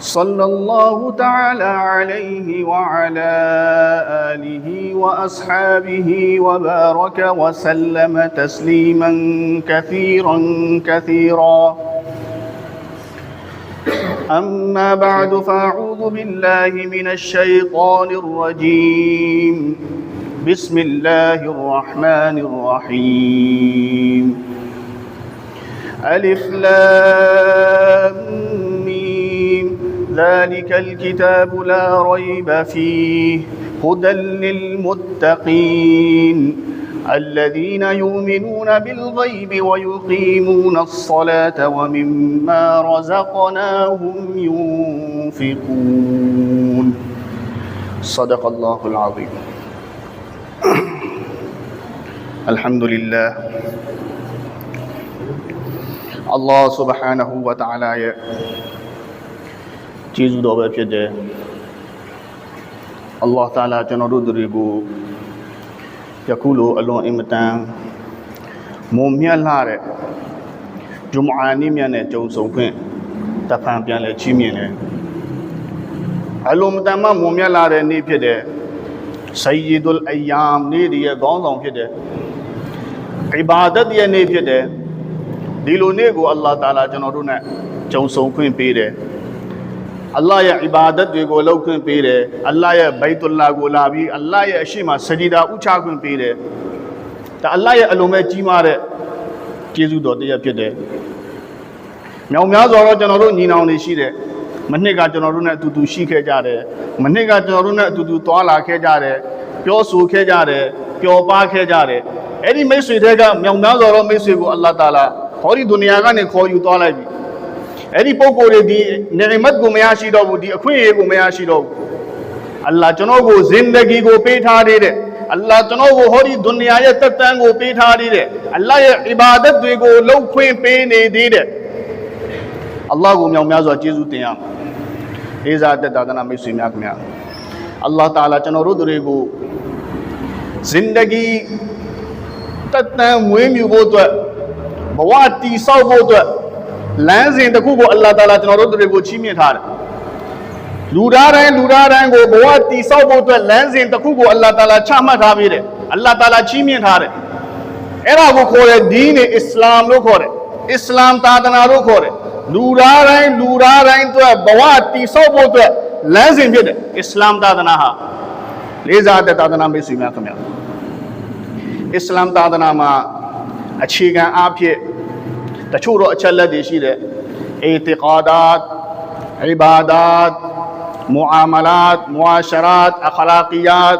صلى الله تعالى عليه وعلى آله وأصحابه وبارك وسلم تسليما كثيرا كثيرا. أما بعد فأعوذ بالله من الشيطان الرجيم. بسم الله الرحمن الرحيم. ألف لام ذلك الكتاب لا ريب فيه هدى للمتقين. الذين يؤمنون بالغيب ويقيمون الصلاة ومما رزقناهم ينفقون. صدق الله العظيم. الحمد لله. الله سبحانه وتعالى ရဲ့ ကျေးဇူးတော်ပဲဖြစ်တယ်အလ္လာဟ်တာလာကျွန်တော်တို့တွေကိုယခုလိုအလွန်အင်မတန်မုံမြတ်လှတဲ့ဂျုမအာနေ့မြတ်နဲ့ကြုံဆုံခွင့်တဖန်ပြန်လဲချီးမြှင့်တယ်အလွန်မတန်မှမုံမြတ်လှတဲ့နေ့ဖြစ်တဲ့ဆယီဒุลအယမ်နေ့ဒီရဲ့ခေါင်းဆောင်ဖြစ်တယ်အီဘာဒတ်ရဲ့နေ့ဖြစ်တယ်ဒီလိုနေ့ကိုအလ္လာဟ်တာလာကျွန်တော်တို့နဲ့ကြုံဆုံခွင့်ပေးတယ် အလ္လာဟ်ရဲ့အီဘာဒတ်တွေကိုလုပ်ခွင့်ပေးတယ်အလ္လာဟ်ရဲ့ဘိတ်တုလာကိုလာပြီးအလ္လာဟ်ရဲ့အရှိမစဂျီဒါဥချခွင့်ပေးတယ်ဒါအလ္လာဟ်ရဲ့အလုံးမဲ့ကြီးမားတဲ့ကျေးဇူးတော်တစ်ရပ်ဖြစ်တယ်မြောင်များစွာတော့ကျွန်တော်တို့ညီနောင်တွေရှိတယ်မနှစ်ကကျွန်တော်တို့နဲ့အတူတူရှိခဲ့ကြတယ်မနှစ်ကကျွန်တော်တို့နဲ့အတူတူသွားလာခဲ့ကြတယ်ပြောဆိုခဲ့ကြတယ်ပျော်ပါခဲ့ကြတယ်အဲ့ဒီမိတ်ဆွေတွေကမြောင်များစွာတော့မိတ်ဆွေကိုအလ္လာဟ်တာလာဟောဒီဒုနီယာကနေခေါ်ယူသွားလိုက်ပြီ အဲ့ဒီပုံကိုယ်တွေဒီနေမတ်ကိုမရရှိတော့ဘူးဒီအခွင့်အရေးကိုမရရှိတော့ဘူးအလ္လာဟ်ကျွန်တော်ကိုဇင်ဒဂီကိုပေးထားသေးတယ်အလ္လာဟ်ကျွန်တော်ကိုဟောဒီဒုနီယာရဲ့တက်တန်းကိုပေးထားသေးတယ်အလ္လာဟ်ရဲ့အီဘာဒတ်တွေကိုလှုပ်ခွင့်ပေးနေသေးတယ်အလ္လာဟ်ကိုမြောက်များစွာကျေးဇူးတင်ရမှာလေးစားတက်တာသနာမိတ်ဆွေများခင်ဗျာအလ္လာဟ်တာလာကျွန်တော်တို့တွေကိုဇင်ဒဂီတက်တန်းမွေးမြူဖို့အတွက်ဘဝတည်ဆောက်ဖို့အတွက် လမ်းစဉ်တစ်ခုကိုအလ္လာဟ်တာလာကျွန်တော်တို့တွေကိုချီးမြှင့်ထားတယ်လူသားတိုင်းလူသားတိုင်းကိုဘဝတည်ဆောက်ဖို့အတွက်လမ်းစဉ်တစ်ခုကိုအလ္လာဟ်တာလာချမှတ်ထားပေးတယ်အလ္လာဟ်တာလာချီးမြှင့်ထားတယ်အဲ့ဒါကိုခေါ်တဲ့ဒီင်းနဲ့အစ္စလာမ်လို့ခေါ်တယ်အစ္စလာမ်သာသနာလို့ခေါ်တယ်လူသားတိုင်းလူသားတိုင်းအတွက်ဘဝတည်ဆောက်ဖို့အတွက်လမ်းစဉ်ဖြစ်တယ်အစ္စလာမ်သာသနာဟာလေးစားတဲ့သာသနာမိတ်ဆွေများခင်ဗျာအစ္စလာမ်သာသနာမှာအခြေခံအားဖြင့် တချို့တော့အချက်လက်တွေရှိတယ်အီတီကာဒတ်အီဘာဒတ်မူအာမလတ်မူအာရှရတ်အခလာကီယတ်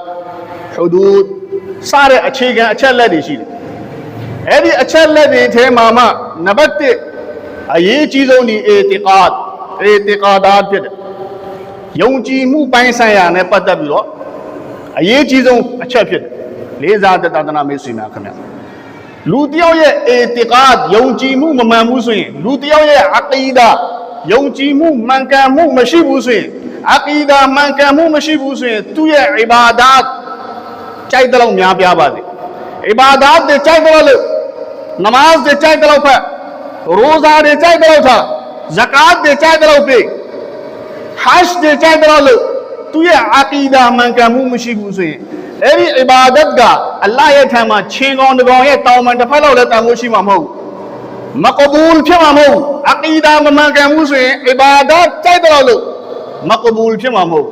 ဟူဒူဒ်စတဲ့အခြေခံအချက်လက်တွေရှိတယ်အဲ့ဒီအချက်လက်တွေထဲမှာမှနံပါတ်1အရေးကြီးဆုံးဒီအီတီကာဒ်အီတီကာဒတ်ဖြစ်တယ်ယုံကြည်မှုပိုင်းဆိုင်ရာနဲ့ပတ်သက်ပြီးတော့အရေးကြီးဆုံးအချက်ဖြစ်တယ်လေးစားတသနာမိတ်ဆွေများခင်ဗျာ လူတယောက်ရဲ့အေတီကာဒ်ယုံကြည်မှုမမှန်ဘူးဆိုရင်လူတယောက်ရဲ့အကီဒါယုံကြည်မှုမှန်ကန်မှုမရှိဘူးဆိုရင်အကီဒါမှန်ကန်မှုမရှိဘူးဆိုရင်သူ့ရဲ့ အီဘာဒတ်ကြိုက်တဲ့လောက်များပြားပါစေအီဘာဒတ်တွေကြိုက်တဲ့လောက်နမတ်တွေကြိုက်တဲ့လောက်ဖက်ရိုဇာတွေကြိုက်တဲ့လောက်ထားဇကာတ်တွေကြိုက်တဲ့လောက်ပေးဟတ်တွေကြိုက်တဲ့လောက်သူ့ရဲ့အကီဒါမှန်ကန်မှုမရှိဘူးဆိုရင်အဲ့ဒီအီဘာဒတ်ကအလ္လာဟ်ရဲ့ထံမှာချင်းကောင်းတစ်ကောင်ရဲ့တောင်းပန်တစ်ဖက်လောက်လည်းတန်ဖို့ရှိမှာမဟုတ်မကဘူလ်ဖြစ်မှာမဟုတ်အကီဒါမမှန်ကန်ဘူးဆိုရင်အီဘာဒတ်ကြိုက်တယ်လို့မကဘူလ်ဖြစ်မှာမဟုတ်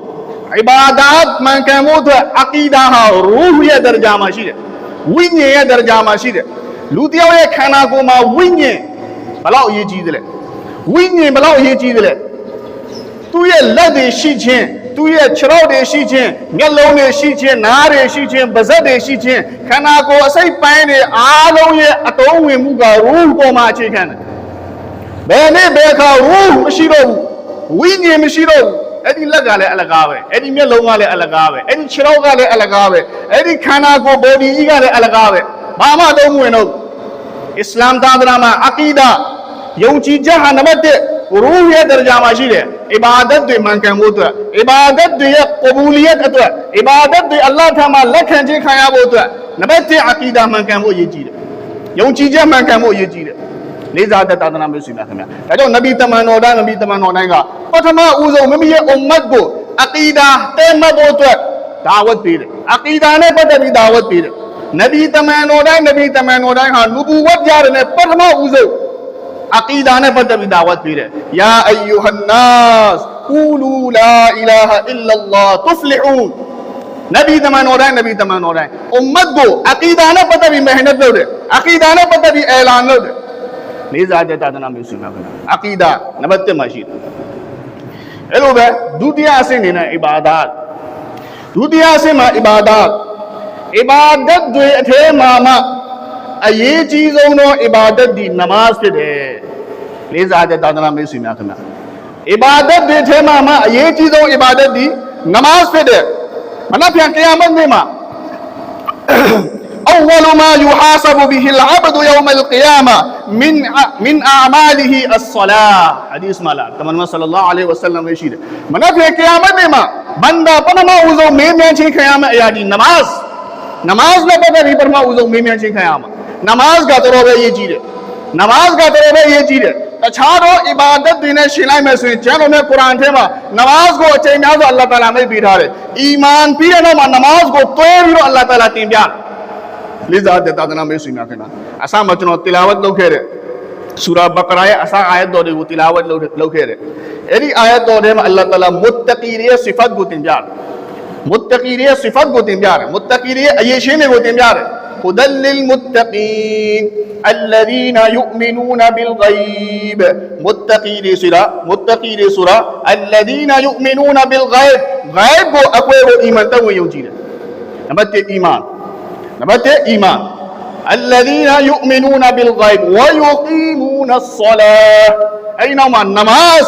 အီဘာဒတ်မှန်ကန်မှုအတွက်အကီဒါဟာရူဟ်ရဲ့ဒရဂျာမှာရှိတယ်ဝိညာဉ်ရဲ့ဒရဂျာမှာရှိတယ်လူတစ်ယောက်ရဲ့ခန္ဓာကိုယ်မှာဝိညာဉ်ဘလောက်အရေးကြီးသလဲဝိညာဉ်ဘလောက်အရေးကြီးသလဲသူ့ရဲ့လက်တွေရှိခြင်း သူ့ရဲ့ခြေထောက်တွေရှိခြင်းမျက်လုံးတွေရှိခြင်းနားတွေရှိခြင်းပါးစပ်တွေရှိခြင်းခန္ဓာကိုယ်အစိတ်ပိုင်းတွေအားလုံးရဲ့အတုံးဝင်မှုကရူးပေါ်မှာအခြေခံတယ်ဘယ်နဲ့ဘယ်အခါရူးမရှိတော့ဘူးဝိညာဉ်မရှိတော့ဘူးအဲ့ဒီလက်ကလည်းအလကားပဲအဲ့ဒီမျက်လုံးကလည်းအလကားပဲအဲ့ဒီခြေထောက်ကလည်းအလကားပဲအဲ့ဒီခန္ဓာကိုယ် body ကြီးကလည်းအလကားပဲဘာမှအတုံးမဝင်တော့ဘူးအစ္စလာမ်သာသနာမှာအကီဒါယုံကြည်ချက်ဟာနံပါတ်1 ရူးရဲ့ဒရဂျာမှာရှိတယ်အီဘာဒတ်တွေမှန်ကန်ဖို့အတွက်အီဘာဒတ်တွေရဲ့ကဘူလီယတ်အတွက်အီဘာဒတ်တွေအလ္လာဟ်ထံမှာလက်ခံခြင်းခံရဖို့အတွက်နံပါတ်1အကီဒါမှန်ကန်ဖို့အရေးကြီးတယ်ယုံကြည်ချက်မှန်ကန်ဖို့အရေးကြီးတယ်လေးစားတဲ့သာသနာမျိုးစီများခင်ဗျာဒါကြောင့်နဗီတမန်တော်တိုင်းနဗီတမန်တော်တိုင်းကပထမဦးဆုံးမိမိရဲ့အွမ်မတ်ကိုအကီဒါတဲမှတ်ဖို့အတွက်ဒါဝတ်ပေးတယ်အကီဒါနဲ့ပတ်သက်ပြီးဒါဝတ်ပေးတယ်နဗီတမန်တော်တိုင်းနဗီတမန်တော်တိုင်းဟာနူဘူဝတ်ပြတဲ့ပထမဦးဆုံး အကီဒါနဲ့ပတ်သက်ပြီးဒါဝတ်ပေးတယ်ယာအယူဟန်နာစ်ကူလူလာအီလာဟအီလ္လာလာတုဖလီအူန်နဗီတမန်တော်တိုင်းနဗီတမန်တော်တိုင်းအွမ်မတ်ကိုအကီဒါနဲ့ပ အရေးကြီးဆုံးသောအီဘာဒတ်ဒီနမတ်ဖြစ်တယ်လေးစားတဲ့သာသနာမိတ်ဆွေများခင်ဗျာအီဘာဒတ်ဒီထဲမှာမှအရေးကြီးဆုံးအီဘာဒတ်ဒီနမတ်ဖြစ်တယ်မနက်ဖြန်ကယာမတ်နေ့မှာ أول ما يحاسب به العبد يوم القيامة من من أعماله الصلاة حديث مالا كما صلى الله عليه وسلم يشير من في قيامة ما بندا بنما وزو ميميان شيء قيامة يا دي نماز نماز لا بدر يبرما وزو ميميان شيء قيامة نماز کا تروبے یہ چیزیں۔ نماز کا تروبے یہ چیزیں۔ اچھارو عبادت دینے شینائی میں سنی چینو میں قرآن تھے ماں، نماز کو اچھے میں آزو اللہ تعالیٰ میں بیٹھا رہے ایمان پیرے نو ماں، نماز کو بھی رو اللہ تعالیٰ تین بیان۔ لذا دیتا دنا میں سنی آخنا اسا مچنو تلاوت لو کھیرے سورہ بقرہ ہے، اسا آیت دو رہے وہ تلاوت لو کھے رہے۔ ایلی آیت دو رہے اللہ تعالیٰ متقیری صفت گو تین بیان۔ متقیریه صفت گوتیم بیاره کو تیم میگوتیم بیاره خدل للمتقین الذین یؤمنون بالغیب متقي سرہ متقي سرہ الذین یؤمنون بالغیب غیب کو اکوے کو ایمان تا تو یوں جی نمبر نبت ایمان نبت تے ایمان الذين يؤمنون بالغيب ويقيمون الصلاة. أي نماز.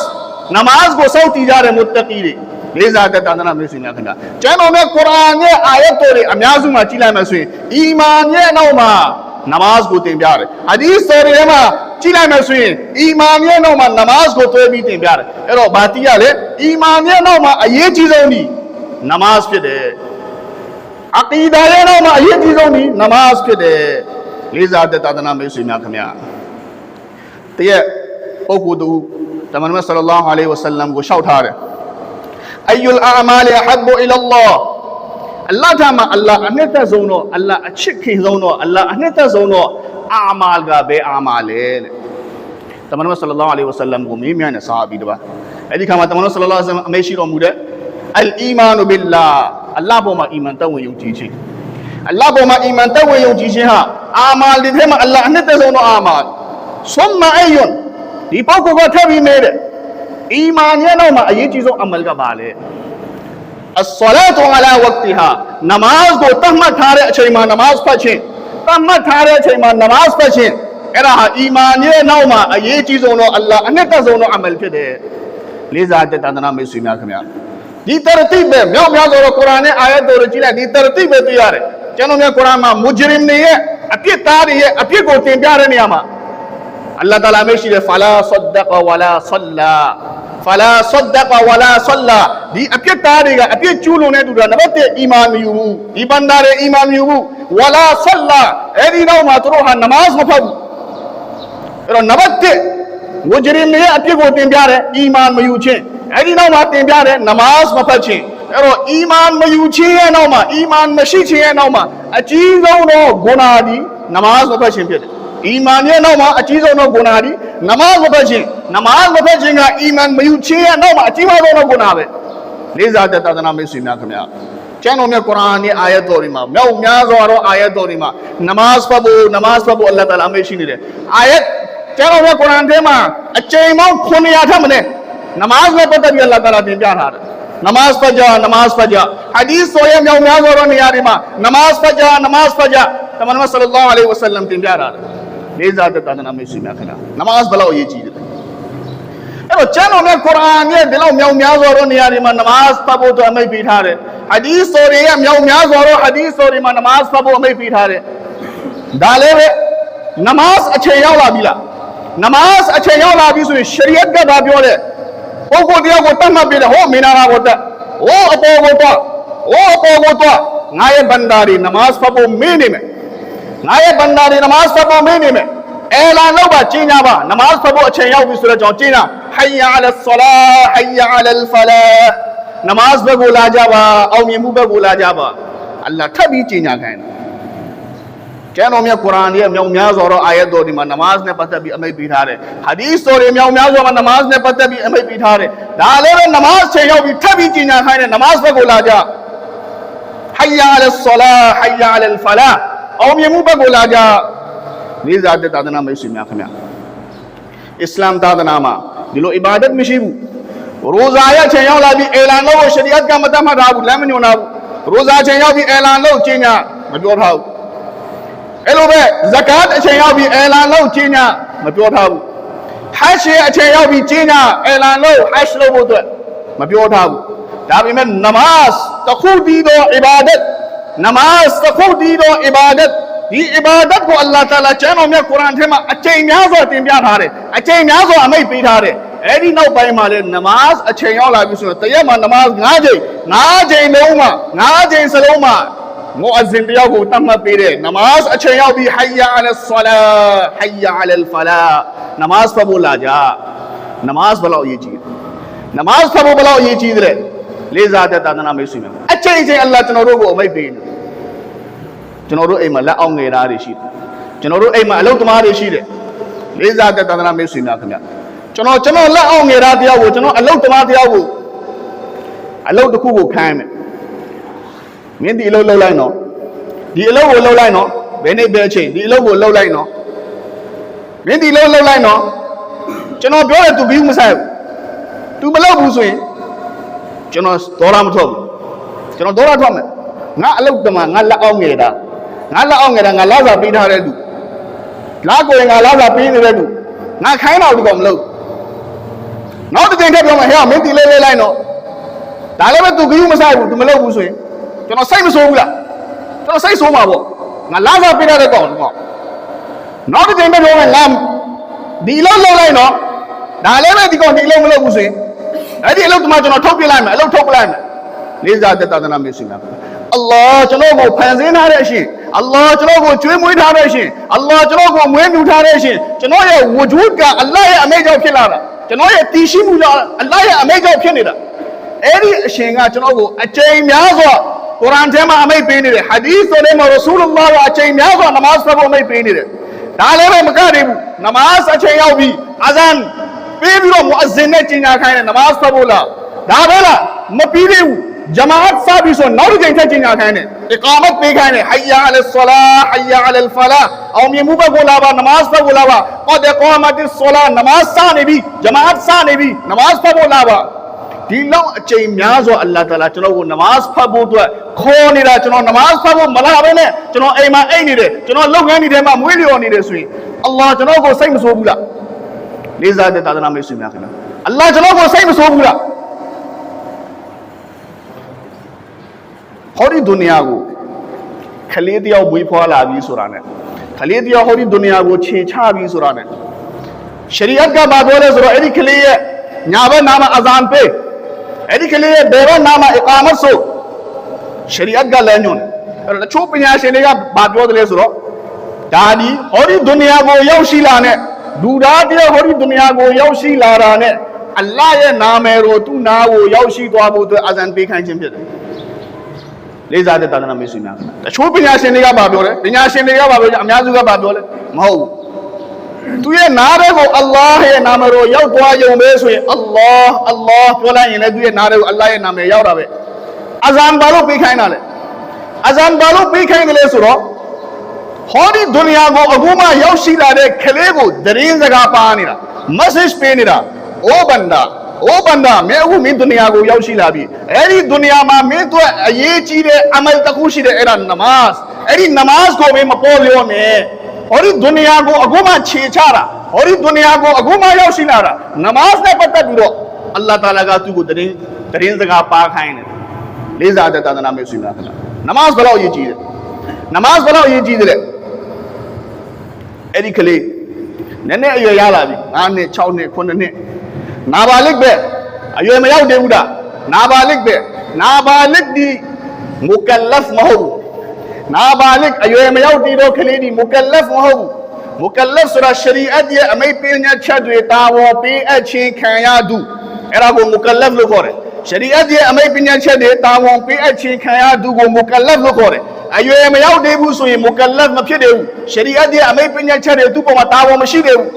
نماز کو سوتی جا رہے متقی လေးစားတဲ့တာသနာမျိုးစင်များခင်ဗျာကျမ်းတော်မြတ်ကုရ်အာန်ရဲ့အာယတ်တော်တွေအများစုမှာကြည့်လိုက်မှဆိုရင်အီမန်ရဲ့အနောက်မှာနမတ်ကိုတင်ပြတယ်ဟာဒီစ်တော်တွေထဲမှာကြည့်လိုက်မှဆိုရင်အီမန်ရဲ့နောက်မှာနမတ်ကိုတွဲပြီးတင်ပြတယ်အဲ့တော့ဗာတိရလေအီမန်ရဲ့နောက်မှာအရေးကြီးဆုံးဒီနမတ်ဖြစ်တယ်အကီဒါရဲ့နောက်မှာအရေးကြီးဆုံးဒီနမတ်ဖြစ်တယ်လေးစားတဲ့တာသနာမျိုးစင်များခင်ဗျာတရက်ပုဂ္ဂိုလ်တူတမန်တော်ဆလ္လာလဟ်အလိုင်းဝဆလမ်ကိုရှောက်ထားတယ် ayyul a'mali ahabbu ila Allah အလ္လာဟ်ထံမှာအလ္လာဟ်အနှစ်သက်ဆုံးတော့အလ္လာဟ်အချစ်ခင်ဆုံးတော့အလ္လာဟ်အနှစ်သက်ဆုံးတော့အာမာလ်ကဘယ်အာမာလ်လဲတဲ့တမန်တော်ဆလ္လာလဟ်အလိုင်းဝဆလမ်ကိုမေးမြန်းနေစားပြီးတပါအဲ့ဒီခါမှာတမန်တော်ဆလ္လာလဟ်အလိုင်းဝဆလမ်အမေရှိတော်မူတဲ့အလ်အီမာနူဘီလာအလ္လာဟ်ပေါ်မှာအီမန်တက်ဝင်ယုံကြည်ခြင်းအလ္လာဟ်ပေါ်မှာအီမန်တက်ဝင်ယုံကြည်ခြင်းဟာအာမာလ်ဒီထဲမှာအလ္လာဟ်အနှစ်သက်ဆုံးတော့အာမာလ်ဆွမ်မအယွန်ဒီပုဂ္ဂိုလ်ကထပ်ပြီးမေးတယ် အီမာန်ရဲ့နောက်မှာအရေးကြီးဆုံးအမလ်ကပါလေအစဆလာတုအလာဝက်တီဟာနမတ်ကိုတတ်မှတ်ထားတဲ့အချိန်မှာနမတ်ဖတ်ခြင်းတတ်မှတ်ထားတဲ့အချိန်မှာနမတ်ဖတ်ခြင်းအဲ့ဒါဟာအီမာန်ရဲ့နောက်မှာအရေးကြီးဆုံးတော့အလ္လာဟ်အနှစ်သက်ဆုံးတော့အမလ်ဖြစ်တယ်လေးစားတဲ့တန်တနာမိတ်ဆွေများခင်ဗျာဒီတရတိပဲမြောက်မြောက်ဆိုတော့ကုရ်အာန်နဲ့အာယတ်တို့ကြည့်လိုက်ဒီတရတိပဲသိရတယ်ကျွန်တော်များကုရ်အာန်မှာမူဂျရင်တွေရဲ့အပြစ်သားတွေရဲ့အပြစ်ကိုတင်ပြတဲ့နေရာမှာ အလ္လာဟ်တအာလာမရှိတယ်ဖလာဆဒကဝလာဆလာဖလာဆဒကဝလာဆလာဒီအပြစ်သားတွေကအပြစ်ကျူးလွန်တဲ့သူတွေကနံပါတ်1အီမာန်မယူဘူးဒီဘန္တာတွေအီမာန်မယူဘူးဝလာဆလာအဲ့ဒီနောက်မှာသူတို့ဟာနမတ်မဖတ်ဘူးအဲ့တော့နံပါတ်1ဝဂျရင်တွေရဲ့အပြစ်ကိုတင်ပြတယ်အီမာန်မယူခြင်းအဲ့ဒီနောက်မှာတင်ပြတယ်နမတ်မဖတ်ခြင်းအဲ့တော့အီမန်မယူခြင်းရဲ့နောက်မှာအီမန်မရှိခြင်းရဲ့နောက်မှာအကြီးဆုံးသောဂုဏဒီနမတ်မဖတ်ခြင်းဖြစ်တယ် အီမန်ရဲ့နောက်မှာအကြီးဆုံးသောဂုဏဒီနမတ်မဖတ်ခြင်းနမတ်မဖတ်ခြင်းကအီမန်မယူခြင်းရဲ့နောက်မှာအကြီးမားဆုံးသောဂုဏပဲလေးစားတဲ့သာသနာမိတ်ဆွေများခင်ဗျာကျမ်းတော်မြတ်ကုရ်အာန်ရဲ့အာယတ်တော်တွေမှာမြောက်များစွာသောအာယတ်တော်တွေမှာနမတ်ဖတ်ဖို့နမတ်ဖတ်ဖို့အလ္လာဟ်တာလာအမိန့်ရှိနေတယ်အာယတ်ကျမ်းတော်မြတ်ကုရ်အာန်ထဲမှာအကျိန်ပေါင်း900ထက်မနည်းနမတ်နဲ့ပတ်သက်ပြီးအလ္လာဟ်တာလာတင်ပြထားတယ်နမတ်ဖတ်ကြနမတ်ဖတ်ကြဟာဒီသ်ဆိုရဲ့မြောက်များစွာသောနေရာတွေမှာနမတ်ဖတ်ကြနမတ်ဖတ်ကြတမန်တော်ဆလ္လာလာဟ်အလိုင်းဝဆလမ်တင်ပြထားတယ် လေးစားတဲ့တာသနာမရှိများခင်ဗျာနမတ်ဘယ်လောက်အရေးကြီးတယ်အဲ့တော့ကျမ်းတော်နဲ့ကုရ်အာန်ရဲ့ဒီလောက်မြောက်များစွာသောနေရာတွေမှာနမတ်ဖတ်ဖို့အတွက်အမိန့်ပေးထားတယ်။ဟာဒီသ်ဆိုတွေရဲ့မြောက်များစွာသောဟာဒီသ်ဆိုတွေမှာနမတ်ဖ င်ရှရီယတ်ကဘာပြောလဲ။ပုဂ္ဂိုလ်တရားကိုတတ်မှတ်ပေးတယ်ဟောမင်းနာကိုတက်။ဟောအပေါ်ကိုတော့ဟောအပေါ်ကိုတော့ငါရဲ့ဘန္တာတွေနမတ်ဖတ်ဖို့မင်းနေမယ်။ငါရဲ့ဘန္တာတွေနမတ်ဖတ်ဖို့မင်းနေမယ်။အဲလာလောက်ပါကျင်းကြပါနမတ်ဖတ်ဖို့အချိန်ရောက်ပြီဆိုတော့ကျွန်တော်ကျင်းတာဟိုင်ယာအလဆလာဟိုင်ယာအလဖလာနမတ်ဘက်ကိုလာကြပါအောင်မြင်မှုဘက်ကိုလာကြပါအလ္လာဟ်ထပ်ပြီးကျင်းကြခိုင်းတယ်ကျမ်းတော်မြတ်ကုရ်အာန်ရဲ့မြောက်များစွာသောအာယတ်တော်ဒီမှာနမတ်နဲ့ပတ်သက်ပြီးအမိန့်ပေးထားတယ်ဟာဒီသ်တော်တွေမြောက်များစွာမှာနမတ်နဲ့ပတ်သက်ပြီးအမိန့်ပေးထားတယ်ဒါလည်းပဲနမတ်ချိန်ရောက်ပြီးထပ်ပြီးကျင်းကြခိုင်းတယ်နမတ်ဘက်ကိုလာကြဟိုင်ယာအလဆလာဟိုင်ယာအလဖလာ အောင်မြင်မှုဘက်ကိုလာကြလေးစားတဲ့သာသနာမိတ်ဆွေများခင်ဗျအစ္စလာမ်သာသနာမှာဒီလိုအီဘာဒတ်မရှိဘူးရိုဇာရချိန်ရောက်လာပြီးအီလန်လို့ရှရီအတ်ကမတတ်မှတ်ထားဘူးလမ်းမညွှန်ထားဘူးရိုဇာချိန်ရောက်ပြီးအီလန်လို့ကျင်းညာမပြောထားဘူးအဲ့လိုပဲဇကာတ်အချိန်ရောက်ပြီးအီလန်လို့ကျင်းညာမပြောထားဘူးဟတ်ရှ်အချိန်ရောက်ပြီးကျင်းညာအီလန်လို့ဟတ်ရှ်လို့ဖို့အတွက်မပြောထားဘူးဒါပေမဲ့နမတ်တစ်ခုတည်းသောအီဘာဒတ် နမတ်တစ်ခုတည်းသောအီဘာဒတ်ဒီအီဘာဒတ်ကိုအလ္လာဟ်တာလာကျမ်းတော်မြတ်ကုရ်အာန်ထဲမှာအကျိန်များစွာတင်ပြထားတယ်အကျိန်များစွာအမိန့်ပေးထားတယ်အဲ့ဒီနောက်ပိုင်းမှာလေနမတ်အချိန်ရောက်လာပြီဆိုတော့တ ရက်မှာနမတ်၅ချိန်၅ချိန်လုံးမှာ၅ချိန်စလုံးမှာမူအဇင်တယောက်ကိုတတ်မှတ်ပေးတယ်နမတ်အချိန်ရောက်ပြီဟိုင်ယာအလဆလာဟိုင်ယာအလဖလာနမတ်ဖတ်ဖို့လာကြနမတ်ဘယ်လောက်အရေးကြီးလဲနမတ်ဖတ်ဖို့ဘယ်လောက်အရေးကြီးတယ်လေးစားတဲ့သာသနာမိတ်ဆွေများအချိန်ချင်းအလ္လာဟ်ကျွန်တော်တို့ကိုအမိန့်ပေးတယ် ကျွန်တော်တို့အိမ်မှာလက်အောင်ငယ်သားတွေရှိတယ်ကျွန်တော်တို့အိမ်မှာအလုပ်သမားတွေရှိတယ်လေးစားတဲ့တန်ត្រာမိတ်ဆွေများခင်ဗျကျွန်တော်ကျွန်တော်လက်အောင်ငယ်သားတယောက်ကိုကျွန်တော်အလုပ်သမားတယောက်ကိုအလုပ်တစ်ခုကိုခိုင်းမယ်မင်းဒီအလုပ်လုပ်လိုက်နော်ဒီအလုပ်ကိုလုပ်လိုက်နော်ဘယ်နေ့ဘယ်အချိန်ဒီအလုပ်ကိုလုပ်လိုက်နော်မင်းဒီအလုပ်လုပ်လိုက်နော်ကျွန်တော်ပြောတယ် तू ဘီးမဆိုင်ဘူး तू မလုပ်ဘူးဆိုရင်ကျွန်တော်ဒေါ်လာမထွက်ဘူး ကျွန်တော်ဒေါ်လာထွက်မယ်ငါအလုပ်သမားငါလက်အောင်ငယ်တာငါလက်အောင်ငယ်တာငါလောက်စာပေးထားတဲ့လူလာကိုရင်ငါလောက်စာပေးနေတဲ့လူငါခိုင်းတော့ဒီကောင်မလုပ်နောက်တစ်ချိန်ထပ်ပြောမယ်ဟဲ့မင်းတီလေးလေးလိုက်တော့ဒါလည်းပဲ तू ကယူမဆိုင်ဘူး तू မလုပ်ဘူးဆိုရင်ကျွန်တော်စိတ်မဆိုးဘူးလားကျွန်တော်စိတ်ဆိုးမှာပေါ့ငါလောက်စာပေးထားတဲ့ကောင်ဒီကောင်နောက်တစ်ချိန်ထပ်ပြောမယ်ငါဒီလောက်လောက်လိုက်တော့ဒါလည်းပဲဒီကောင်ဒီလောက်မလုပ်ဘူးဆိုရင်အဲ့ဒီအလုပ်သမားကျွန်တော်ထုတ်ပြလိုက်မယ်အလုပ်ထုတ်ပြလိုက်မယ် လေးစားတဲ့သာသနာမျိုးရှိမှာအလ္လာဟ်ကျွန်တော်ကိုဖန်ဆင်းထားတဲ့အရှင်အလ္လာဟ်ကျွန်တော်ကိုကျွေးမွေးထားတဲ့အရှင်အလ္လာဟ်ကျွန်တော်ကိုမွေးမြူထားတဲ့အရှင်ကျွန်တော်ရဲ့ဝဂျူဒ်ကအလ္လာဟ်ရဲ့အမိန့်ကြောင့်ဖြစ်လာတာကျွန်တော်ရဲ့တည်ရှိမှုကြောင့်အလ္လာဟ်ရဲ့အမိန့်ကြောင့်ဖြစ်နေတာအဲ့ဒီအရှင်ကကျွန်တော်ကိုအကျိန်များစွာကုရ်အာန်ထဲမှာအမိန့်ပေးနေတယ်ဟာဒီသ်ဆိုထဲမှာရဆူလုလာဟ်ကအကျိန်များစွာနမတ်ဖတ်ဖို့အမိန့်ပေးနေတယ်ဒါလည်းပဲမကတည်းဘူးနမတ်အချိန်ရောက်ပြီအဇန်ပေးပြီးတော့မူအဇင်နဲ့ကျင်ညာခိုင်းတယ်နမတ်ဖတ်ဖို့လားဒါပဲလားမပြီးသေးဘူး ဂျမာအတ်စပြီးဆိုနောက်တစ်ချိန်ထပ်ကျင်ညာခိုင်းတယ်အီကာမတ်ပေးခိုင်းတယ်ဟိုင်ယာအလဆလာဟိုင်ယာအလဖလာအောင်မြင်မှုဘက်ကိုလာပါနမတ်ဘက်ကိုလာပါကောဒကောမတ်ဆလာနမတ်စနေပြီဂျမာအတ်စနေပြီနမတ်ဘက်ကိုလာပါဒီလောက်အချိန်များစွာအလ္လာဟ်တအာလာကျွန်တော်ကိုနမတ်ဖတ်ဖို့အတွက်ခေါ်နေတာကျွန်တော်နမတ်ဖတ်ဖို့မလာဘဲနဲ့ကျွန်တော်အိမ်မှာအိတ်နေတယ်ကျွန်တော်လုပ်ငန်းတွေထဲမှာမွေးလျော်နေတယ်ဆိုရင်အလ္လာဟ်ကျွန်တော်ကိုစိတ်မဆိုးဘူးလားလေးစားတဲ့သာသနာမိတ်ဆွေများခင်ဗျာအလ္လာဟ်ကျွန်တော်ကိုစိတ်မဆိုးဘူးလား ဟောဒီဒုနီယာကိုခလေးတယောက်မွေးဖွားလာပြီဆိုတာနဲ့ခလေးတယောက်ဟောဒီဒုနီယာကိုခြေချပြီဆိုတာနဲ့ရှရီအတ်ကဘာပြောလဲဆိုတော့အဲ့ဒီခလေးရဲ့ညာဘက်နာမအဇန်ပေးအဲ့ဒီခလေးရဲ့ဘယ်ဘက်နာမအီကာမတ်ဆိုရှရီအတ်ကလည်းညွန်းအဲ့တော့တချို့ပညာရှင်တွေကဘာပြောတယ်လဲဆိုတော့ဒါဒီဟောဒီဒုနီယာကိုရောက်ရှိလာနဲ့လူသားတယောက်ဟောဒီဒုနီယာကိုရောက်ရှိလာတာနဲ့အလ္လာဟ်ရဲ့နာမည်ကိုသူ့နာကိုရောက်ရှိသွားဖို့အတွက်အဇန်ပေးခိုင်းခြင်းဖြစ်တယ် လေးစားတဲ့သာသနာမိတ်ဆွေများခင်ဗျာတချို့ပညာရှင်တွေကဘာပြောလဲပညာရှင်တွေကဘာပြောလဲအများစုကဘာပြောလဲမဟုတ်ဘူးသူရဲ့နားတဲ့ကိုအလ္လာဟ်ရဲ့နာမတော်ရောက်သွားရုံပဲဆိုရင်အလ္လာဟ်အလ္လာဟ်ပြောလိုက်ရင်လည်းသူရဲ့နားတဲ့ကိုအလ္လာဟ်ရဲ့နာမည်ရောက်တာပဲအဇန်ဘာလို့ပေးခိုင်းတာလဲအဇန်ဘာလို့ပေးခိုင်းတယ်လဲဆိုတော့ဟောဒီဒုနီယာကိုအခုမှရောက်ရှိလာတဲ့ကလေးကိုသတင်းစကားပါနေတာ message ပေးနေတာအိုးဘန္ဒာ အိုးဘန္ဒာမင်းအခုမင်းဒုနီယာကိုရောက်ရှိလာပြီအဲ့ဒီဒုနီယာမှာမင်းတို့အရေးကြီးတဲ့အမလ်တစ်ခုရှိတယ်အဲ့ဒါနမတ်အဲ့ဒီနမတ်ကိုမင်းမပေါ်လျော့နဲ့ဟောဒီဒုနီယာကိုအခုမှခြေချတာဟောဒီဒုနီယာကိုအခုမှရောက်ရှိလာတာနမတ်နဲ့ပတ်သက်ပြီးတော့အလ္လာဟ်တာလာကသူ့ကိုသတင်းသတင်းစကားပါခိုင်းတယ်လေးစားတဲ့သာသနာ့မိတ်ဆွေများခင်ဗျာနမတ်ဘယ်လောက်အရေးကြီးလဲနမတ်ဘယ်လောက်အရေးကြီးတယ်လဲအဲ့ဒီကလေးနည်းနည်းအရွယ်ရလာပြီ9နှစ်6နှစ်9နှစ် နာဘာလစ်ပဲအရွယ်မရောက်သေးဘူးဒါနာဘာလစ်ပဲနာဘာလစ်ဒီမုကလဖ်မဟုတ်ဘူးနာဘာလစ်အရွယ်မရောက်သေးတော့ကလေးဒီမုကလဖ်မဟုတ်ဘူးမုကလဖ်ဆိုတာရှရီအတ်ရဲ့အမိတ်ပေးညာချက်တွေတာဝန်ပေးအပ်ခြင်းခံရသူအဲ့ဒါကိုမုကလဖ်လို့ခေါ်တယ်ရှရီအတ်ရဲ့အမိတ်ပညာချက်တွေတာဝန်ပေးအပ်ခြင်းခံရသူကိုမုကလဖ်လို့ခေါ်တယ်အရွယ်မရောက်သေးဘူးဆိုရင်မုကလဖ်မဖြစ်သေးဘူးရှရီအတ်ရဲ့အမိတ်ပညာချက်တွေသူ့ပေါ်မှာတာဝန်မရှိသေးဘူး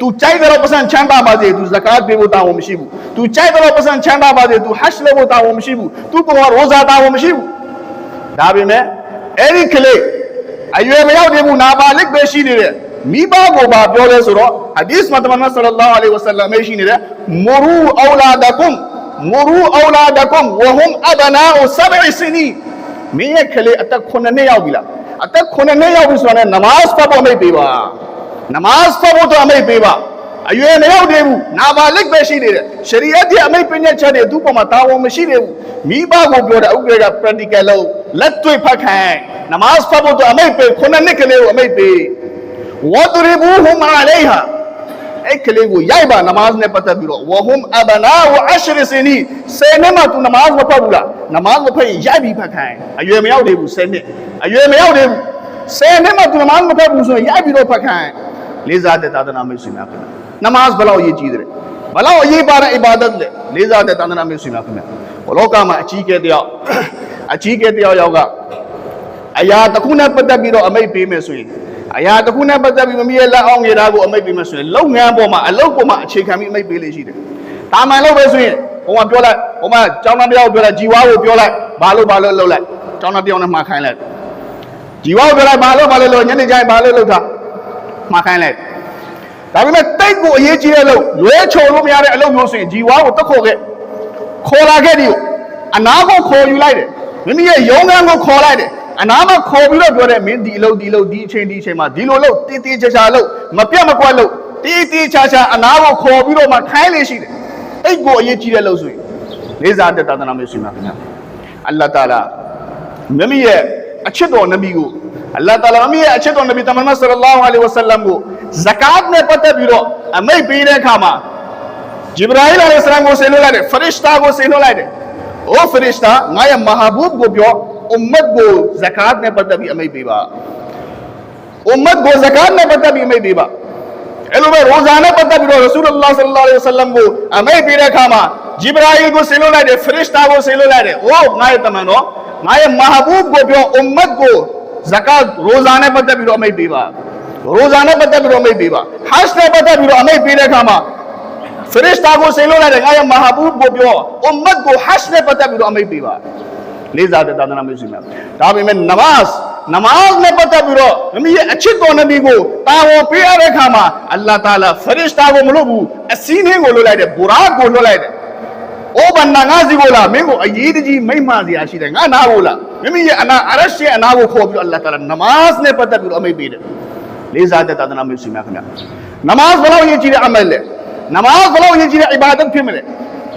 तू ကြိုက်တဲ့ပတ်စံချမ်းသာပါစေ तू ဇကာတ်ပေးဖို့တာဝန်မရှိဘူး तू ကြိုက်တဲ့ပတ်စံချမ်းသာပါစေ तू ဟတ်လုပ်ဖို့တာဝန်မရှိဘူး तू ပေါ်မှာရိုဇာတာဝန်မရှိဘူးဒါပေမဲ့အဲ့ဒီကလေးအရွယ်မရောက်သေးဘူးနာပါလစ်ပဲရှိနေတယ်မိဘကိုပါပြောလဲဆိုတော့ဟာဒီစ်မတ်မန်ဆလလာလဟ်အလိုင်းဝဆလမ်ရှိနေတယ်မူရူအောလာဒကုမ်မူရူအောလာဒကုမ်ဝဟွမ်အဘနာအဆဘ်စနီမင်းရဲ့ကလေးအသက်9နှစ်ရောက်ပြီလားအသက်9နှစ်ရောက်ပြီဆိုတော့နမတ်ဖတ်ဖို့မိတ်ပေးပါ နမတ်ဖတ်ဖို့တော့အမိတ်ပေးပါအရွယ်မရောက်သေးဘူးနာဘာလိတ်ပဲရှိနေတယ်ရှရီယတ်ရဲ့အမိတ်ပညာချက်တွေသူ့ပေါ်မှာတာဝန်မရှိသေးဘူးမိဘကိုပြောတဲ့ဥပဒေက practical လို့လက်တွေ့ဖတ်ခိုင်းနမတ်ဖတ်ဖို့တော့အမိတ်ပေးခုနှစ်နှစ်ကလေးကိုအမိတ်ပေးဝတ်ရီဘူဟူမာအလိုင်ဟာအဲ့ကလေးကိုရိုက်ပါနမတ်နဲ့ပတ်သက်ပြီးတော့ဝဟွမ်အဘနာဝအရှရစနီဆယ်နှစ်မှသူနမတ်မဖတ်ဘူးလားနမတ်မဖတ်ရင်ရိုက်ပြီးဖတ်ခိုင်းအရွယ်မရောက်သေးဘူးဆယ်နှစ်အရွယ်မရောက်သေးဘူးဆယ်နှစ်မှသူနမတ်မဖတ်ဘူးဆိုရင်ရိုက်ပြီးတော့ဖတ်ခိုင်း လေးစားတဲ့သာသနာမိတ်ဆွေများခင်ဗျာနမတ်ဘယ်လောက်အရေးကြီးတယ်ဘယ်လောက်အရေးပါတဲ့အီဘာဒတ်လဲလေးစားတဲ့သာသနာမိတ်ဆွေများခင်ဗျာဘလောကမှာအကြီးကဲတယောက်အကြီးကဲတယောက်ယောက်ကအရာတစ်ခုနဲ့ပတ်သက်ပြီးတော့အမိတ်ပေးမယ်ဆိုရင်အရာတစ်ခုနဲ့ပတ်သက်ပြီးမမီးရဲ့လက်အောင်ငယ်သားကိုအမိတ်ပေးမယ်ဆိုရင်လုပ်ငန်းပေါ်မှာအလုပ်ပေါ်မှာအခြေခံပြီးအမိတ်ပေးလေးရှိတယ်။တာမန်လုပ်ပဲဆိုရင်ဟိုမှာပြောလိုက်ဟိုမှာကျောင်းသားတယောက်ပြောလိုက်ជីဝါကိုပြောလိုက်ဘာလို့ဘာလို့လုပ်လိုက်ကျောင်းသားတယောက်နဲ့မှားခိုင်းလိုက်ជីဝါကိုပြောလိုက်ဘာလို့ဘာလို့လုပ်ညနေကျရင်ဘာလို့လုပ်တာမှားခိုင်းလိုက် ဒါပေမဲ့တိတ်ကိုအရေးကြီးတဲ့လုပ်လွဲချုံလို့မရတဲ့အလုပ်မျိုးဆိုရင်ជីဝါကိုတက်ခေါ်ခဲ့ခေါ်လာခဲ့တယ်အနာကိုခေါ်ယူလိုက်တယ်မိမိရဲ့ရုံးခန်းကိုခေါ်လိုက်တယ်အနာမခေါ်ပြီးတော့ပြောတယ်မင်းဒီအလုပ်ဒီအလုပ်ဒီအချိန်ဒီအချိန်မှာဒီလိုလုပ်တီးတီးချာချာလုပ်မပြတ်မကွက်လုပ်တီးတီးချာချာအနာကိုခေါ်ပြီးတော့မှခိုင်းလေရှိတယ်အဲ့ကိုအရေးကြီးတဲ့လုပ်ဆိုရင်လေးစားတဲ့သာသနာမျိုးရှိမှာခင်ဗျာအလ္လာဟ်တာလာမိမိရဲ့အချစ်တော်နဗီကိုအလ္လာဟ်တာလာမိမိရဲ့အချစ်တော်နဗီတမန်မဆလလောလဟ်အလိုင်းဝဆလမ်ကို زکاة نے پتہ بھی بیرو امی پیرے کھاما۔ جبرائیل علیہ السلام کو سینو لائے دے، فرشتہ کو سینو لائے دے۔ او فرشتہ مایا محبوب کو بیو امت کو زکاة نے پتہ بھی امی بیوا امت کو زکاة نے پتہ بھی امی بیوا علم روزانہ پتہ بھی رو رسول اللہ صلی اللہ علیہ وسلم کو امی پیرے کھاما۔ جبرائیل کو سینو لائے دے، فرشتہ کو سینو لائے دے۔ او مایا تمہنو مایا محبوب کو بیو امت کو زکاة روزانہ پتہ بھی رو امی بیوا روزانہ پتہ بھی رومی بیوا ہس نے پتہ بھی رومی میں پینے کھاما فرشتہ کو سیلو نے رکھا یا محبوب کو بیو امت کو ہس نے پتہ بھی رومی بیوا نہیں زیادہ دادا نامی زیمہ تاب میں نماز نماز میں پتہ بھی رو ہمیں یہ اچھی تو نبی کو۔ تاہو وہ پیا رکھا ما اللہ تعالیٰ فرشتہ کو ملوبو اسینے کو لولائے دے برا کو لولائے دے۔ او بننا غازی بولا، میں کو اید جی میں مازی آشی دے گا نا بولا۔ ہمیں یہ انا عرش سے انا وہ خوب جو اللہ تعالیٰ نماز نے پتہ بھی رو ہمیں بھی رو ရဲ့အချစ်တော်နဗီကိုတာဝန်ပေးရတဲ့အခါမှာအလ္လာဟ်တာလာဖရစ်တာကိုမလုပ်ဘူးအစည်းနှင်းကိုလွတ်လိုက်တယ်ဘူရာကိုလွတ်လိုက်တယ်အိုးဘန္နာငါစီကိုလာမင်းကိုအရေးတကြီးမိမ့်မှစရာရှိတယ်ငါနာကိုလာမိမိရဲ့အနာအရရှိအနာကိုခေါ်ပြီးတော့အလ္လာဟ်တာလာနမတ်နဲ့ပတ်သက်ပြီးတော့အမိတ်ပေးတယ်လေးစားတဲ့သာသနာ့မျိုးရှိများခင်ဗျနမတ်ဘယ်လောက်ရည်ကြီးတဲ့အမယ်လဲနမတ်ဘယ်လောက်ရည်ကြီးတဲ့အီဘာဒတ်ဖြစ်မလဲ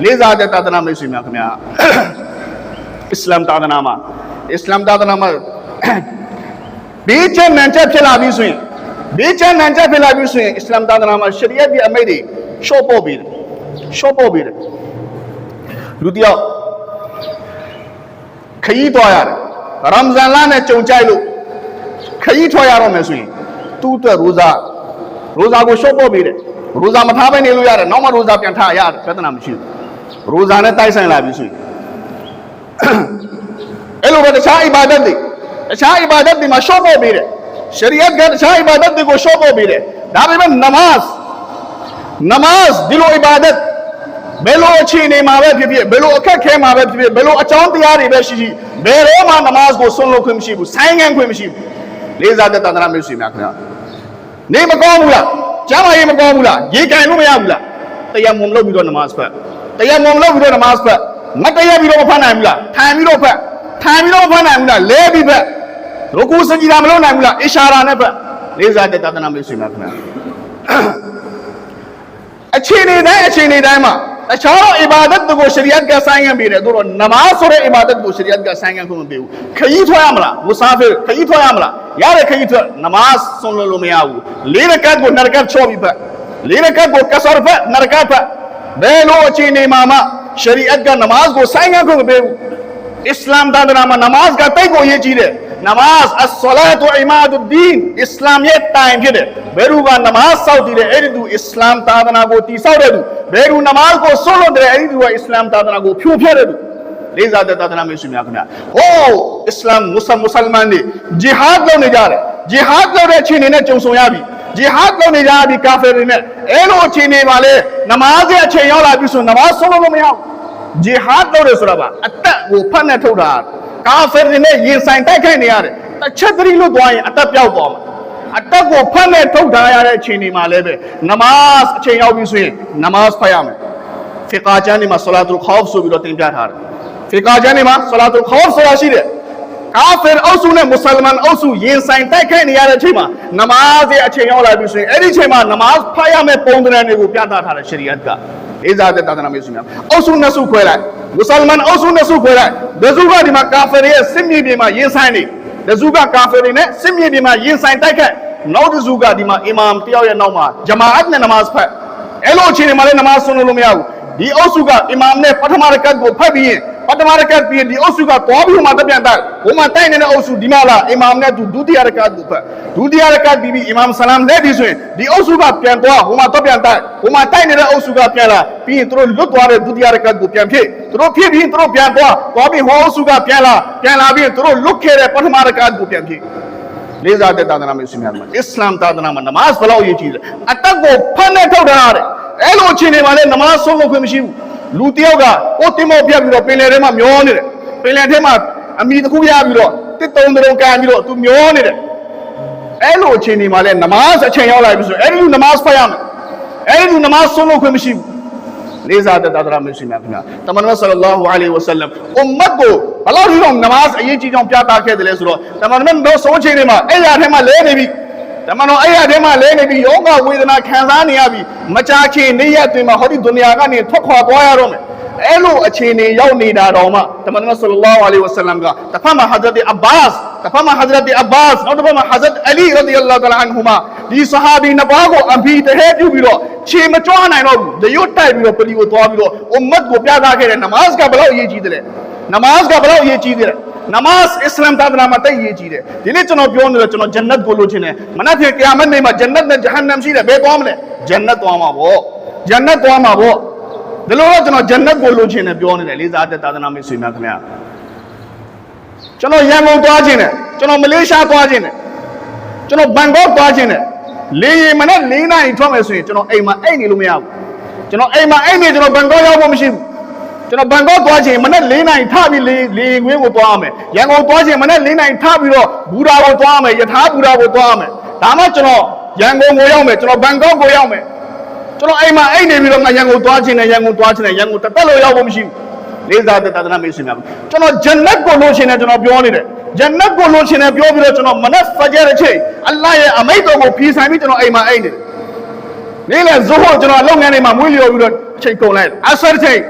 လေးစားတဲ့သာသနာ့မျိုးရှိများခင်ဗျအစ္စလာမ်သာသနာမှာအစ္စလာမ်သာသနာမှာဘေးချက်နံချက်ဖြစ်လာပြီဆိုရင်ဘေးချက်နံချက်ဖြစ်လာပြီဆိုရင်အစ္စလာမ်သာသနာမှာရှရီယတ်ရဲ့အမိတ်တွေရှော့ပေါ့ပြီးတယ်ရှော့ပေါ့ပြီးတယ်လူတယောက်ခရီးသွားရတယ်ရမ်ဇန်လနဲ့ကြုံကြိုက်လို့ခရီးထွက်ရတော့မယ်ဆိုရင် သူ့အတွက်ရိုဇာရိုဇာကိုရှော့ပေါ့ပြီးတယ်ရိုဇာမထားဘဲနေလို့ရတယ်နောက်မှရိုဇာပြန်ထားရတယ်ပြဿနာမရှိဘူးရိုဇာနဲ့တိုက်ဆိုင်လာပြီဆိုရင်အဲ့လိုပဲတခြားအီဘာဒတ်တွေတခြားအီဘာဒတ်တွေမှာရှော့ဖို့ပေးတယ်ရှရီယတ်ကတခြားအီဘာဒတ်တွေကိုရှော့ဖို့ပေးတယ်ဒါပေမဲ့နမတ်နမတ်ဒီလိုအီဘာဒတ်ဘယ်လိုအခြေအနေမှာပဲဖြစ်ဖြစ်ဘယ်လိုအခက်ခဲမှာပဲဖြစ်ဖြစ်ဘယ်လိုအကြောင်းတရားတွေပဲရှိရှိဘယ်တော့မှနမတ်ကိုဆွန့်လွတ်ခွင့်မရှိဘူးဆိုင်းငံ့ခွင့်မရှိဘူးလေးစားတဲ့တန်ត្រာမျိုးစီများခင်ဗျာ နေမကောင်းဘူးလားကျမ်းမာရေးမကောင်းဘူးလားရေကန်လို့မရဘူးလားတရားမုံလုပ်ပြီးတော့နမတ်ဖတ်တရားမုံလုပ်ပြီးတော့နမတ်ဖတ်မတရားပြီးတော့မဖတ်နိုင်ဘူးလားထိုင်ပြီးတော့ဖတ်ထိုင်ပြီးတော့မဖတ်နိုင်ဘူးလားလဲပြီးဖတ်ရကူစကြည်တာမလုပ်နိုင်ဘူးလားအရှာရာနဲ့ဖတ်လေးစားတဲ့တန်ត្រာမျိုးစီများခင်ဗျာအခြေအနေတိုင်းအခြေအနေတိုင်းမှာ ચારો ઇબાદત દગો શરિયત કા સાંગા બીને દુરો નમાઝ ઓર ઇબાદત દગો શરિયત કા સાંગા કો બેઉ કઈ થો આમલા મુસાફિર કઈ થો આમલા યાર કઈ થો નમાઝ સુન લો મે આવું લીને કા ગો નરકા છોબી પા લીને કા ગો કસર પા નરકા પા બેલો ચી ને મામા શરિયત કા નમાઝ ગો સાંગા કો બેઉ ઇસ્લામ દાદરામાં નમાઝ કા તઈ ગો યે ચીરે နမားဆွန်လို့လို့မရဘူးလေးရကတ်ကိုနရကတ်ချောပြီးဖက်လေးရကတ်ကိုကဆာဖက်နရကတ်ဖက်ဘယ်လိုအခြေအနေမှာမှရှရီယတ်ကနမားကိုဆိုင်ငံခွင့်မပေးဘူးအစ္စလာမ်သာသနာမှာနမတ်ကတိတ်ကိုအရေးကြီးတယ်နမတ်အဆလာတုအီမာဒ်ဒင်းအစ္စလာမ်ရဲ့တိုင်ဖြစ်တယ်ဘယ်သူကနမတ်စောက်တည်တယ်အဲ့ဒီသူအစ္စလာမ်သာသနာကိုတည်ဆောက်တဲ့သူဘယ်သူနမတ်ကိုဆွလို့တယ်အဲ့ဒီသူကအစ္စလာမ်သာသနာကိုဖြိုဖျက်တဲ့သူလေးစားတဲ့သာသနာမျိုးရှိများခင်ဗျာဟိုးအစ္စလာမ်မွတ်ဆလမွတ်ဆလမန်တွေဂျီဟာဒ်လုပ်နေကြတယ်ဂျီဟာဒ်လုပ်တဲ့အခြေအနေနဲ့ကြုံဆုံရပြီဂျီဟာဒ်လုပ်နေကြပြီကာဖီတွေနဲ့အဲ့လိုအခြေအနေမှာလေနမတ်ရဲ့အချိန်ရောက်လာပြီဆိုနမတ်ဆွလို့မရဘူးဂျီဟာဒ်လုပ်တယ်ဆိုတာပါအသက်ကိုဖတ်နဲ့ထုတ်တာ ကာဖီတွေနဲ့ရင်ဆိုင်တိုက်ခိုက်နေရတယ်တစ်ချက်တည်းလို့သွားရင်အသက်ပြောက်သွားမှာအသက်ကိုဖတ်နဲ့ထုတ်ထားရတဲ့အချိန်ဒီမှာလည်းပဲနမတ်အချိန်ရောက်ပြီဆိုရင်နမတ်ဖတ်ရမယ်ဖီကာကျမ်းဒီမှာဆလာတုလ်ခေါဖ်ဆိုပြီးတော့တင်ပြထားတယ်ဖီကာကျမ်းဒီမှာဆလာတုလ်ခေါဖ်ဆိုတာရှိတယ်ကာဖီအုပ်စုနဲ့မွတ်ဆလမန်အုပ်စုရင်ဆိုင်တိုက်ခိုက်နေရတဲ့အချိန်မှာနမတ်ရဲ့အချိန်ရောက်လာပြီဆိုရင်အဲ့ဒီအချိန်မှာနမတ်ဖတ်ရမယ့်ပုံသဏ္ဍာန်တွေကိုပြသထားတယ်ရှရီယတ်ကလေးစားတဲ့သာသနာမျိုးစုများအုပ်စုနှစ်စုခွဲလိုက် မွတ်ဆလမန်အုပ်စုနှစ်စုခွဲလိုက်ဒဇုကဒီမှာကာဖီတွေရဲ့စစ်မြေပြင်မှာရင်ဆိုင်နေဒဇုကကာဖီတွေနဲ့စစ်မြေပြင်မှာရင်ဆိုင်တိုက်ခတ်နောက်ဒဇုကဒီမှာအီမမ်တယောက်ရဲ့နောက်မှာဂျမာအတ်နဲ့နမတ်ဖတ်အဲ့လိုအခြေအနေမှာလည်းနမတ်ဆွလို့မရဘူးဒီအုပ်စုကအီမမ်နဲ့ပထမရကတ်ကိုဖတ်ပြီးရင် ပထမရကတ်ပြီးရင်ဒီအုပ်စုကသွားပြီးမှတပြန်တိုက်ဘုံမှာတိုက်နေတဲ့အုပ်စုဒီမှာလာအီမမ်နဲ့သူဒုတိယရကတ်ကိုဖတ်ဒုတိယရကတ်ပြီးပြီးအီမမ်ဆလမ်လက်ပြီးဆိုရင်ဒီအုပ်စုကပြန်သွားဘုံမှာတပြန်တိုက်ဘုံမှာတိုက်နေတဲ့အုပ်စုကပြန်လာပြီးရင်သူတို့လွတ်သွားတဲ့ဒုတိယရကတ်ကိုပြန်ဖြစ်သူတို့ဖြစ်ပြီးသူတို့ပြန်သွားသွားပြီးဟောအုပ်စုကပြန်လာပြန်လာပြီးရင်သူတို့လွတ်ခဲ့တဲ့ပထမရကတ်ကိုပြန်ဖြစ်လေးစားတဲ့သာသနာမျိုးစီများမှာအစ္စလာမ်သာသနာမှာနမတ်ဘယ်လောက်အရေးကြီးလဲအတက်ကိုဖတ်နဲ့ထုတ်ထားရတယ်အဲ့လိုအခြေအနေမှာလည်းနမတ်ဆုံးလို့ခွင့်မရှိဘူး လူတစ်ယောက်ကဟိုတင်မောပြတ်ပြီးတော့ပင်လယ်ထဲမှာမျောနေတယ်ပင်လယ်ထဲမှာအမိတစ်ခုရပြီးတော့တစ်တုံးတုံးကန်ပြီးတော့သူမျောနေတယ်အဲ့လိုအခြေအနေမှာလည်းနမတ်အချိန်ရောက်လာပြီဆိုရင်အဲ့ဒီလူနမတ်ဖတ်ရမယ်အဲ့ဒီလူနမတ်ဆုံးလို့ခွင့်မရှိဘူးလေးစားတဲ့သာသနာမျိုးစီများခင်ဗျာတမန်တော်ဆလလောဟူအလိုင်းဝဆလမ်အွမ်မတ်ကိုဘယ်လောက်ထိတော့နမတ်အရေးကြီးကြောင်းပြသခဲ့တယ်လဲဆိုတော့တမန်တော်တို့ဆုံးချိန်တွေမှာအဲ့ရထဲမှာလဲနေပြီ တမန်တော်အဲ့ရထဲမှာလဲနေပြီးယောဂဝေဒနာခံစားနေရပြီးမကြာခင်နေ့ရက်တွင်မှာဟောဒီဒုနီယာကနေထွက်ခွာသွားရတော့မယ်အဲ့လိုအခြေအနေရောက်နေတာတော့မှတမန်တော်ဆလလောအလိုင်းဝဆလမ်ကတစ်ဖက်မှာဟာဇရတ်အဘတ်တစ်ဖက်မှာဟာဇရတ်အဘတ်နောက်တစ်ဖက်မှာဟာဇရတ်အလီရဒီအလ္လာဟ်တအာလာအန်ဟူမာဒီဆဟာဘီနှစ်ပါးကိုအဘီတဟဲပြုပြီးတော့ခြေမကြွနိုင်တော့ဘူးဒရွတ်တိုက်ပြီးတော့ပလီကိုသွားပြီးတော့အွမ်မတ်ကိုပြသခဲ့တဲ့နမတ်ကဘယ်လောက်အရေးကြီးတယ်လဲနမတ်ကဘယ်လောက်အရေးကြီးတယ်လဲ နမတ်အစ္စလာမ်သာသနာမှာတိတ်ရေးကြီးတယ်ဒီနေ့ကျွန်တော်ပြောနေတယ်ကျွန်တော်ဂျန်နတ်ကိုလိုချင်တယ်မနက်ဖြန်ကိယာမတ်နေ့မှာဂျန်နတ်နဲ့ဂျဟန္နမ်ရှိတယ်ဘယ်သွားမလဲဂျန်နတ်သွားမှာပေါ့ဂျန်နတ်သွားမှာပေါ့ဒီလိုတော့ကျွန်တော်ဂျန်နတ်ကိုလိုချင်တယ်ပြောနေတယ်လေးစားတဲ့သာသနာမိတ်ဆွေများခင်ဗျာကျွန်တော်ရန်ကုန်သွားခြင်းတယ်ကျွန်တော်မလေးရှားသွားခြင်းတယ်ကျွန်တော်ဘန်ကောက်သွားခြင်းတယ်လေရင်မနဲ့၄နာရီထွက်မယ်ဆိုရင်ကျွန်တော်အိမ်မှာအိတ်နေလို့မရဘူးကျွန်တော်အိမ်မှာအိတ်နေကျွန်တော်ဘန်ကောက်ရောက်ဖို့မရှိဘူး ကျွန်တော်ဘန်ကောက်သွားချိန်မနေ့၄နိုင်ထပြီးလေလေငွေးကိုသွားရမယ်ရန်ကုန်သွားချိန်မနေ့၄နိုင်ထပြီးတော့ဘူရာကိုသွားရမယ်ယထာဘူရာကိုသွားရမယ်ဒါမှကျွန်တော်ရန်ကုန်ကိုရောက်မယ်ကျွန်တော်ဘန်ကောက်ကိုရောက်မယ်ကျွန်တော်အိမ်မှာအိတ်နေပြီးတော့ငါရန်ကုန်သွားချိန်နဲ့ရန်ကုန်သွားချိန်နဲ့ရန်ကုန်တစ်သက်လို့ရောက်ဖို့မရှိဘူးလေးစားတဲ့သာသနာ့မိတ်ဆွေများကျွန်တော်ဂျန်နတ်ကိုလိုချင်တယ်ကျွန်တော်ပြောနေတယ်ဂျန်နတ်ကိုလိုချင်တယ်ပြောပြီးတော့ကျွန်တော်မနက်ဖဂျာရဲ့ချိန်အလ္လာဟ်ရဲ့အမိန့်တော်ကိုဖြေဆိုင်ပြီးကျွန်တော်အိမ်မှာအိတ်နေတယ်နေ့လေဇိုဟ်ကျွန်တော်အလုပ်ငန်းတွေမှာမွေးလျော်ပြီးတော့ချိန်ကုန်လိုက်အဆရချိန်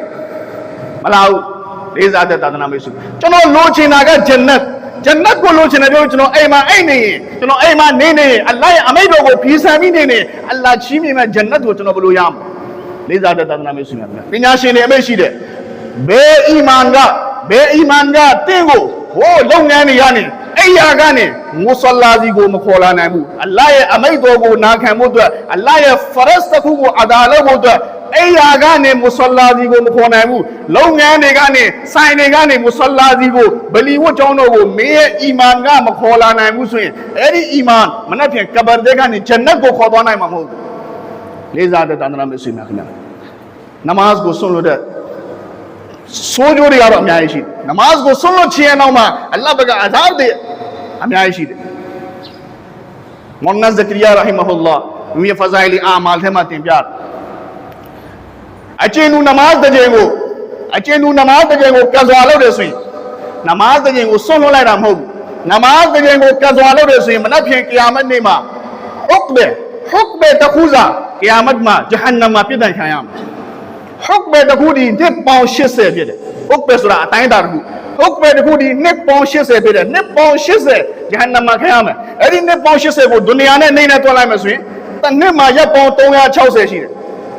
မလားဘူးလေးစားတဲ့သာသနာမိတ်ဆွေကျွန်တော်လိုချင်တာကဂျန်နတ်ဂျန်နတ်ကိုလိုချင်တယ်ပြောကျွန်တော်အိမ်မှာအိမ်နေရင်ကျွန်တော်အိမ်မှာနေနေရင်အလ္လာဟ်ရဲ့အမိန့်တော်ကိုဖီဆန်ပြီးနေနေအလ္လာဟ်ချီးမြှင့်မဲ့ဂျန်နတ်ကိုကျွန်တော်ဘယ်လိုရမလဲလေးစားတဲ့သာသနာမိတ်ဆွေများခင်ဗျာပညာရှင်တွေအမိတ်ရှိတယ်ဘယ်အီမန်ကဘယ်အီမန်ကတင့်ကိုဟိုးလုပ်ငန်းတွေရနေအဲ့ရကနေမုဆလာစီကိုမခေါ်လာနိုင်ဘူးအလ္လာဟ်ရဲ့အမိန့်တော်ကိုနာခံဖို့အတွက်အလ္လာဟ်ရဲ့ဖရတ်တစ်ခုကိုအဒါလုပ်ဖို့အတွက် အဲ့ရာကနေမုဆလာစီကိုမခေါ်နိုင်ဘူးလုပ်ငန်းတွေကနေဆိုင်တွေကနေမုဆလာစီကိုဗလီဝတ်ကျောင်းတို့ကိုမင်းရဲ့အီမန်ကမခေါ်လာနိုင်ဘူးဆိုရင်အဲ့ဒီအီမန်မနေ့ဖြန်ကဘာတဲ့ကနေဂျန်နတ်ကိုခေါ်သွားနိုင်မှာမဟုတ်ဘူးလေးစားတဲ့တန်ត្រာမရှိများခင်ဗျာနမတ်ကိုဆွန့်လွတ်တဲ့ဆိုးကြိုးတွေကတော့အများကြီးရှိတယ်နမတ်ကိုဆွန့်လွတ်ခြင်းအနောက်မှာအလ္လာဟ်ဘက်ကအသာတွေအများကြီးရှိတယ်မောင်နဇကရီယာရဟီမဟူလာမိဖဇိုင်လီအာမာလ်ထဲမှာတင်ပြတယ် အကျဉ်းသူနမတ်တစ်ချိန်ကိုအကျဉ်းသူနမတ်တစ်ချိန်ကိုကစွာလုပ်တယ်ဆိုရင်နမတ်တစ်ချိန်ကိုဆွန့်လွတ်လိုက်တာမဟုတ်ဘူးနမတ်တစ်ချိန်ကိုကစွာလုပ်တယ်ဆိုရင်မနက်ဖြန်ကီယာမတ်နေ့မှာဟု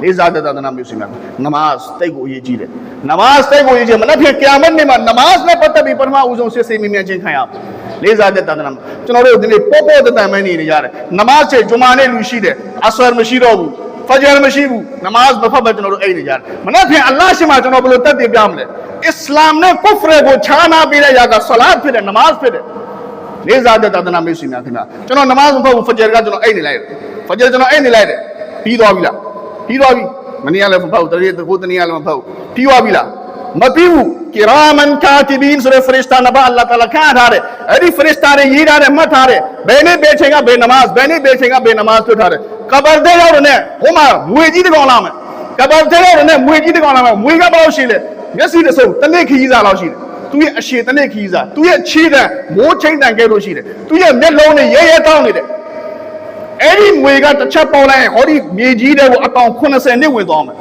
ယ်လေးစားတဲ့သာသနာမျိုးစီများနမတ်တိတ်ကိုအရေးကြီးတယ်နမတ်တိတ်ကိုအရေးကြီးမနက်ဖြန်ကီယာမတ်နေ့မှာနမတ်နဲ့ပတ်သက်ပြီးပထမဦးဆုံးစစ်ဆေးမြင်မြန်ချင်းခံရမယ်လေးစားတဲ့သာသနာကျွန်တော်တို့ဒီနေ့ပေါ်ပေါ်တတန်မဲနေနေရတယ်နမတ်ချေဂျု မာနဲ့လူရှိတယ်အဆွဲမရှိတော့ဘူးဖဂျာမရှိဘူးနမတ်မဖတ်ဘဲကျွန်တော်တို့အိတ်နေကြတယ်မနက်ဖြန်အလ္လာဟ်ရှိမှကျွန်တော်ဘယ်လိုတက်တည်ပြမလဲအစ္စလာမ်နဲ့ကုဖရကိုခြားနာပေးတဲ့ຢာကဆလာတ်ဖြစ်တယ်နမတ်ဖြစ်တယ်လေးစားတဲ့သာသနာမိတ်ဆွေများခင်ဗျာကျွန်တော်နမတ်မဖတ်ဘူးဖဂျာကကျွန်တော်အိတ်နေလိုက်တယ်ဖဂျာကျွန်တော်အိတ်နေလိုက်တယ်ပြီးသွားပြီလားပြီးသွားပြီမနေ့ကလည်းမဖတ်ဘူးတရေတခုတနေ့ကလည်းမဖတ်ဘူးပြီးသွားပြီလားမပြီးဘူးကီရာမန်ကာတီဘင်ဆိုတဲ့ဖရစ်တာနဘာအလ္လာဟ်တအာလာခန့်ထားတယ်အဲ့ဒီဖရစ်တာတွေရေးထားတယ်မှတ်ထားတယ်ဘယ်နေ့ဘယ်ချိန်ကဘယ်နမတ်ဘယ်နေ့ဘယ်ချိန်ကဘယ်နမတ်ဆွတ်ထားတယ်ကဘာတဲ့ရောက်တဲ့နဲ့ဟိုမှာမွေကြီးတစ်ကောင်လာမယ်ကဘာတဲ့ရောက်တဲ့နဲ့မွေကြီးတစ်ကောင်လာမယ်မွေကဘာလို့ရှိလဲမျက်စိတစ်စုံတစ်နေ့ခရီးစားလောက်ရှိတယ်သူရဲ့အရှိတနေ့ခီးစားသူရဲ့ခြေတံမိုးချိန်တံကဲလို့ရှိတယ်သူရဲ့မျက်လုံးနဲ့ရဲရဲတောင်းနေတယ် အဲ့ဒီငွေကတစ်ချက်ပေါက်လိုက်ရင်ဟောဒီမြေကြီးတဲ့ကိုအကောင်80နှစ်ဝင်သွားမယ်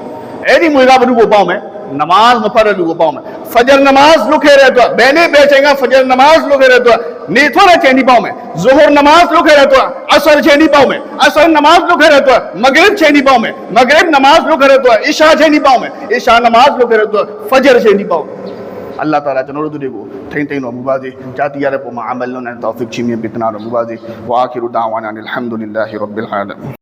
အဲ့ဒီငွေကဘယ်သူကိုပေါက်မယ်နမတ်မဖတ်တဲ့လူကိုပေါက်မယ်ဖဂျ်နမတ်လုပ်ခဲ့တဲ့အတွက်ဘယ်နေ့ဘယ်ချိန်ကဖဂျ်နမတ်လုပ်ခဲ့တဲ့အတွက်နေထွက်တဲ့ချိန်ဒီပေါက်မယ်ဇိုဟ်နမတ်လုပ်ခဲ့တဲ့အတွက်အဆာချိန်ဒီပေါက်မယ်အဆာနမတ်လုပ်ခဲ့တဲ့အတွက်မဂရစ်ချိန်ဒီပေါက်မယ်မဂရစ်နမတ်လုပ်ခဲ့တဲ့အတွက်အီရှာချိန်ဒီပေါက်မယ်အီရှာနမတ်လုပ်ခဲ့တဲ့အတွက်ဖဂျ်ချိန်ဒီပေါက်မယ် အလ္လာဟ်တာလာကျွန်တော်တို့တွေကိုထိမ့်သိမ့်တော်မူပါစေ။ကြားသိရတဲ့ပုံမှာအမလ်လုံးနဲ့တောဖစ်ချင်းမြင်ပေးတနာတော်မူပါစေ။ဝါအာခီရူဒါဝါနာအလ်ဟမ်ဒူလ illah ရဘ်ဘီလ်အာလမင်